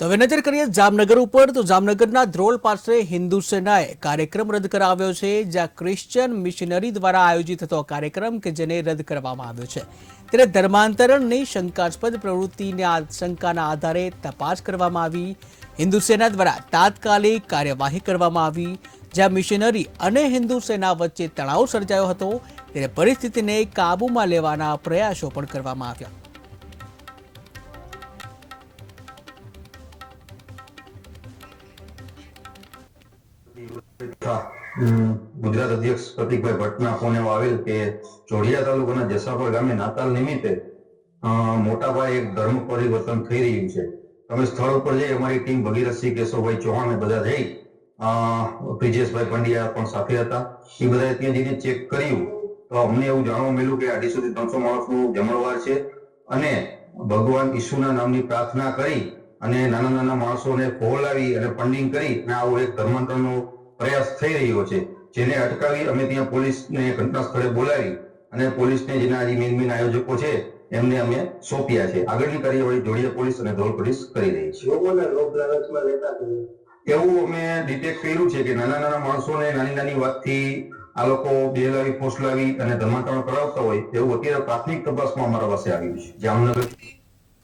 તો હવે નજર કરીએ જામનગર ઉપર, તો જામનગરના ધ્રોલ પાસે હિન્દુ સેનાએ કાર્યક્રમ રદ કરાવ્યો છે, જ્યાં ક્રિશ્ચિયન મિશનરી દ્વારા આયોજિત થતો કાર્યક્રમ કે જેને રદ કરવામાં આવ્યો છે. ત્યારે ધર્માંતરણની શંકાસ્પદ પ્રવૃત્તિને આશંકાના શંકાના આધારે તપાસ કરવામાં આવી. હિન્દુ સેના દ્વારા તાત્કાલિક કાર્યવાહી કરવામાં આવી. જ્યાં મિશનરી અને હિન્દુ સેના વચ્ચે તણાવ સર્જાયો હતો, ત્યારે પરિસ્થિતિને કાબૂમાં લેવાના પ્રયાસો પણ કરવામાં આવ્યા. ગુજરાત અધ્યક્ષ પ્રતિકભાઈ ભટ્ટના ફોને આવેલ કે જોડિયા તાલુકાના જસાપર ગામે નાતાલ નિમિત્તે મોટા પાયે એક ધર્મ પરિવર્તન થઈ રહ્યું છે. તમે સ્થળ ઉપર જઈ અમારી ટીમ ભગીરથસિંહ, કેશવભાઈ ચૌહાણ બધા જઈ બ્રિજેશભાઈ પંડ્યા પણ સાથે હતા. એ બધાએ ત્યાં જઈને ચેક કર્યું. તો અમને એવું જાણવા મળ્યું કે અઢીસો થી ત્રણસો માણસનું જમણવાર છે. અને ભગવાન ઈસુના નામની પ્રાર્થના કરી અને નાના નાના માણસોને ખોલાવી અને ફંડિંગ કરી અને આવો એક ધર્માંતરનો પ્રયાસ થઈ રહ્યો છે. જેને અટકાવી અમે ત્યાં પોલીસને ઘટના સ્થળે બોલાવી અને પોલીસને જેના જે મેન મેન આયોજકો છે એમને અમે સોંપ્યા છે. આગળની કાર્યવાહી જોડિયા પોલીસ અને ધોલ પોલીસ કરી રહી છે. લોકોને લોભ લાલચમાં લેતા એવું અમે ડિટેક્ટ કર્યું છે કે નાના નાના માણસોને નાની નાની વાતથી આ લોકો બેલાવી ફોસલાવી અને ધર્માંતરણ કરાવતા હોય એવું અત્યારે પ્રાથમિક તપાસમાં અમારા પાસે આવ્યું છે. જામનગર